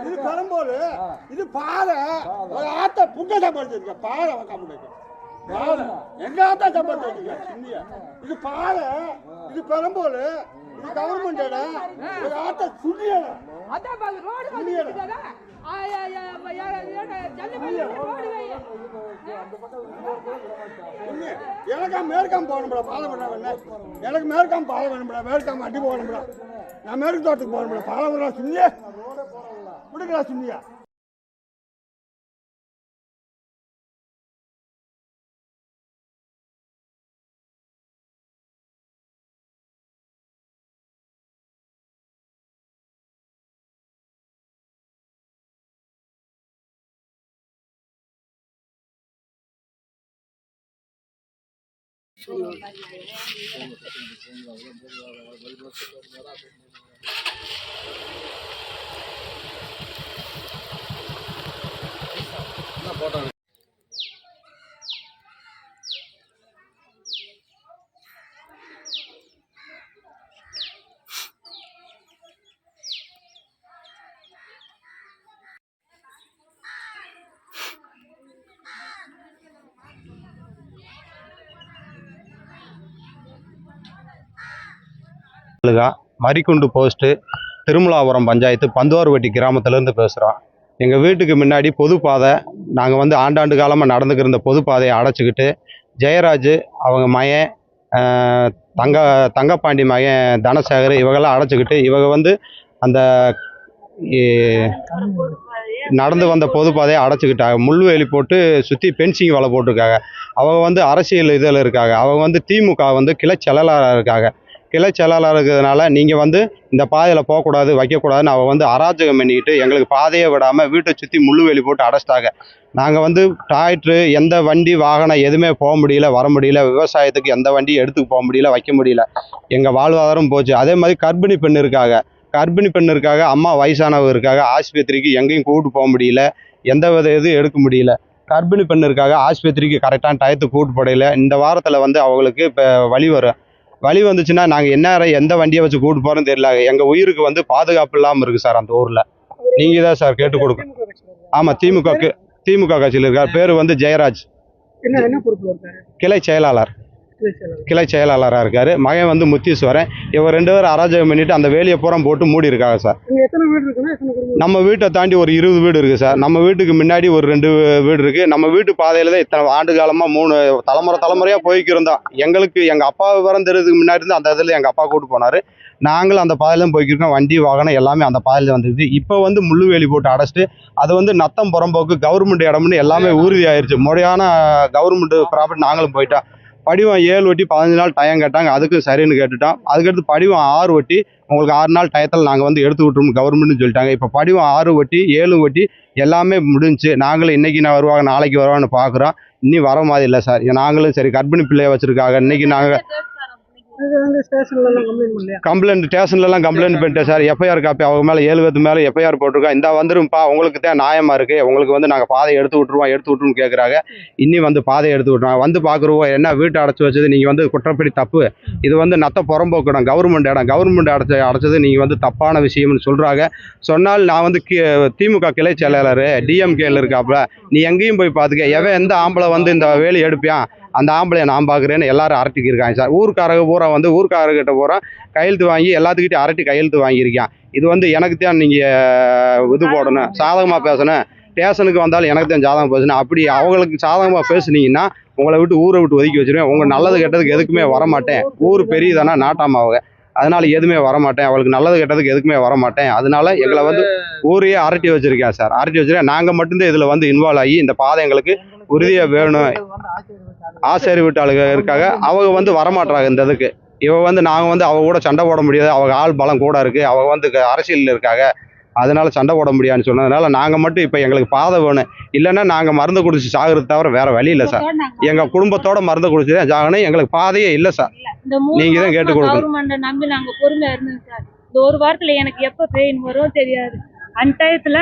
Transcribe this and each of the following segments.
இது பெரம்போடு இது பாறை ஒரு ஆத்த புங்க சம்பளிச்சிருக்க பாறை முடியாது பாறை எங்க ஆத்தா சம்பளிச்சிருக்க சிந்தியா இது பாறை இது பெரம்போடு இது கவர்மெண்ட் இடம் ஒரு ஆத்த ஆ, ஜல்லிக்கட்டு ரோடு வை. எனக்கு மேற்காம் போகணும்ல பாலை பண்ண எனக்கு மேற்காம் பாலை வேணும்ல மேற்காம் அடி போகணும்ல நான் மேற்கு தோட்டத்துக்கு 끌려갔습니다. தாலுகா மரிக்குண்டு போஸ்ட்டு திருமலாபுரம் பஞ்சாயத்து பந்துவார்வட்டி கிராமத்துலேருந்து பேசுகிறோம் எங்கள் வீட்டுக்கு முன்னாடி பொது பாதை நாங்கள் வந்து ஆண்டாண்டு காலமாக நடந்துக்கிற இந்த பொது பாதையை அடைச்சிக்கிட்டு ஜெயராஜ் அவங்க மயன் தங்க தங்கப்பாண்டி மகன் தனசேகர் இவங்கெல்லாம் அடைச்சிக்கிட்டு இவங்க வந்து அந்த நடந்து வந்த பொது பாதையை அடைச்சிக்கிட்டாங்க. முள்வேலி போட்டு சுற்றி பென்சிங் வலை போட்டிருக்காங்க. அவங்க வந்து அரசியல் இதில் இருக்காங்க. அவங்க வந்து திமுக வந்து கிளை செயலாளராக இருக்காங்க. கிளை செயலாளர் இருக்கிறதுனால நீங்கள் வந்து இந்த பாதையில் போகக்கூடாது வைக்கக்கூடாதுன்னு அவள் வந்து அராஜகம் பண்ணிக்கிட்டு எங்களுக்கு பாதையை விடாமல் வீட்டை சுற்றி முள்ளுவேலி போட்டு அடைச்சிட்டாங்க. நாங்கள் வந்து டாய்ட்ரு எந்த வண்டி வாகனம் எதுவுமே போக முடியல வர முடியல விவசாயத்துக்கு எந்த வண்டியும் எடுத்துக்கு போக முடியல வைக்க முடியல. எங்கள் வாழ்வாதாரம் போச்சு. அதே மாதிரி கர்ப்பிணி பெண் இருக்காங்க. கர்ப்பிணி பெண் இருக்காங்க அம்மா வயசானவங்க இருக்காங்க ஆஸ்பத்திரிக்கு எங்கேயும் கூப்பிட்டு போக முடியல எந்த வித இதுவும் எடுக்க முடியல. கர்ப்பிணி பெண் இருக்காங்க ஆஸ்பத்திரிக்கு கரெக்டான டயத்துக்கு கூட்டு போடையில இந்த வாரத்தில் வந்து அவங்களுக்கு இப்போ வழி வரும். வழி வந்துச்சுன்னா நாங்கள் என்ன எந்த வண்டியை வச்சு கூட்டு போகிறோன்னு தெரியல. எங்கள் உயிருக்கு வந்து பாதுகாப்பு இல்லாமல் இருக்குது சார் அந்த ஊரில். நீங்கள் தான் சார் கேட்டு கொடுக்க ஆமாம் திமுக திமுக கட்சியில் இருக்கார். பேர் வந்து ஜெயராஜ். கிளை செயலாளர். கிளை செயலாளர். கிளை செயலாளராக இருக்கார். மகன் வந்து முத்தீஸ்வரன். இவர் ரெண்டு பேரும் அராஜகம் பண்ணிட்டு அந்த வேலியை பூரா போட்டு மூடி இருக்காங்க சார். நம்ம வீட்டை தாண்டி ஒரு இருபது வீடு இருக்குது சார். நம்ம வீட்டுக்கு முன்னாடி ஒரு ரெண்டு வீடு இருக்குது நம்ம வீட்டு பாதையில் தான் இத்தனை ஆண்டு காலமாக மூணு தலைமுறை தலைமுறையாக போய்க்கிருந்தோம் எங்களுக்கு எங்கள் அப்பா விவரம் தெரிஞ்சதுக்கு முன்னாடி இருந்து அந்த இதில் எங்கள் அப்பா கூட்டு போனார். நாங்களும் அந்த பாதையில தான் போய்க்கிருக்கோம். வண்டி வாகனம் எல்லாமே அந்த பாதையில் வந்துருது இப்போ வந்து முள்ளு வேலி போட்டு அடைச்சிட்டு அது வந்து நத்தம் புறம்போக்கு கவர்மெண்ட் இடம்னு எல்லாமே உறுதி ஆயிருச்சு முறையான கவர்மெண்ட் ப்ராப்பர்ட்டி நாங்களும் போயிட்டோம். படிவம் ஏழு ஒட்டி பதினஞ்சு நாள் டயம் கேட்டாங்க. அதுக்கு சரின்னு கேட்டுட்டோம். அதுக்கடுத்து படிவம் ஆறு ஒட்டி உங்களுக்கு ஆறு நாள் டயத்தில் நாங்கள் வந்து எடுத்து விட்டுருவோம் கவர்மெண்ட்னு சொல்லிட்டாங்க. இப்போ படிவம் ஆறு ஒட்டி ஏழு ஒட்டி எல்லாமே முடிஞ்சுச்சு நாங்களும் இன்றைக்கி நான் வருவாங்க நாளைக்கு வருவான்னு பார்க்குறோம் இன்னும் வர மாதிரி இல்லை சார். நாங்களும் சரி கர்ப்பிணி பிள்ளையை வச்சுருக்காங்க. இன்றைக்கி நாங்கள் கம்ப்ளைண்ட் கம்ப்ளைண்ட் ஸ்டேஷன்லலாம் கம்ப்ளைண்ட் பண்ணிட்டேன் சார். எஃப்ஐஆர் காப்பி அவங்க மேலே ஏழு பேத்து மேலே எஃப்ஐஆர் போட்டிருக்கோம் இந்த வந்துரும்ப்பா உங்களுக்கு தான் நியாயமாக இருக்குது உங்களுக்கு வந்து நாங்கள் பாதை எடுத்து விட்ருவோம் எடுத்து விட்ருன்னு கேட்குறாங்க இன்னி வந்து பாதை எடுத்து விட்ருவாங்க வந்து பார்க்குறோம் என்ன வீட்டை அடைச்சி வச்சது நீங்கள் வந்து குற்றப்படி தப்பு. இது வந்து நத்த புறம்போக்கு இடம் கவர்மெண்ட் இடம். கவர்மெண்ட் அடைச்ச அடைச்சது நீங்கள் வந்து தப்பான விஷயம்னு சொல்கிறாங்க சொன்னால் நான் வந்து திமுக கிளை செயலாளர் டிஎம்கேல இருக்காப்புல நீ எங்கேயும் போய் பார்த்துக்க எவன் எந்த ஆம்பளை வந்து இந்த வேலி எடுப்பியான்? அந்த ஆம்பளையை நான் பார்க்குறேன்னு எல்லாரும் அரட்டிக்கிருக்காங்க சார். ஊருக்காரங்க பூரா வந்து ஊருக்காரர்கிட்ட பூரா கையெழுத்து வாங்கி எல்லாத்துக்கிட்டையும் அரட்டி கையெழுத்து வாங்கியிருக்கான். இது வந்து எனக்கு தான் நீங்கள் இது போடணும். சாதகமாக பேசணும். ஸ்டேஷனுக்கு வந்தாலும் எனக்கு தான் சாதகம் பேசணும். அப்படி அவங்களுக்கு சாதகமாக பேசுனீங்கன்னா உங்களை விட்டு ஊரை விட்டு ஒதுக்கி வச்சிருவேன். உங்கள் நல்லது கெட்டதுக்கு எதுக்குமே வரமாட்டேன். ஊர் பெரியதானா நாட்டாம அவங்க அதனால எதுவுமே வரமாட்டேன். அவளுக்கு நல்லது கெட்டதுக்கு எதுக்குமே வரமாட்டேன். அதனால எங்களை வந்து ஊரையே அரட்டி வச்சிருக்கேன் சார். அரட்டி வச்சிருக்கேன். நாங்கள் மட்டும்தான் இதில் வந்து இன்வால்வ் ஆகி இந்த பாதை எங்களுக்கு உறுதியாக வேணும். ஆசாரி வீட்டு ஆளுங்க இருக்காங்க அவங்க வந்து வரமாட்றாங்க இந்த இதுக்கு. இவ வந்து நாங்கள் வந்து அவ கூட சண்டை போட முடியாது அவங்க ஆள் பலம் கூட இருக்கு அவ வந்து அரசியல்ல இருக்காங்க அதனால சண்டை போட முடியாதுன்னு சொன்னதுனால நாங்கள் மட்டும் இப்போ எங்களுக்கு பாதை வேணும். இல்லைன்னா நாங்கள் மருந்து குடிச்சு சாகுறது தவிர வேற வழி இல்லை சார். எங்கள் குடும்பத்தோட மருந்து குடிச்சு தான் சாகணும் எங்களுக்கு பாதையே இல்லை சார். இந்த மூணு நீங்க தான் கேட்டு கொடுக்கணும். நம்பி இருந்தோம் சார். இந்த ஒரு வாரத்துல எனக்கு எப்ப பெயின் வரும் தெரியாது. அன்டயத்துல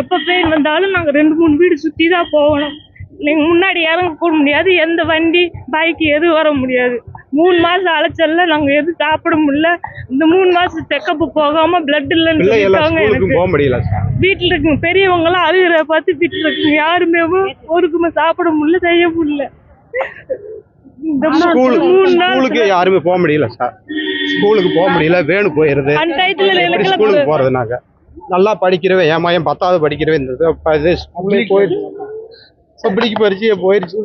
எப்ப பெயின் வந்தாலும் நாங்க ரெண்டு மூணு வீடு சுத்தி தான் போகணும். நீங்க முன்னாடி இறங்க கூட முடியாது. எந்த வண்டி பைக் எதுவும் வர முடியாது. மூணு மாசம் அலைச்சல்ல நாங்க எதுவும் சாப்பிட முடியல. இந்த மூணு மாசம் செக்கப் போகாம பிளட் இல்லைன்னு சொல்லிட்டாங்க எனக்கு. போக முடியல சார். வீட்டுல இருக்குங்க பெரியவங்க எல்லாம் அழுகிற பார்த்து வீட்டுல இருக்குங்க யாருமே ஒருக்குமே சாப்பிட முடியல செய்ய முடியல. ஸ்கூலுக்கு யாருமே போக முடியல சார். ஸ்கூலுக்கு போக முடியல வேணு போயிருது. ஸ்கூலுக்கு போறது நாங்க நல்லா படிக்கிறவன் மகன் பத்தாவது படிக்கிறவன் இந்த இது இப்ப இது ஸ்கூலுக்கு போயிடுச்சு பப்ளிக் பரிச்சையே போயிடுச்சு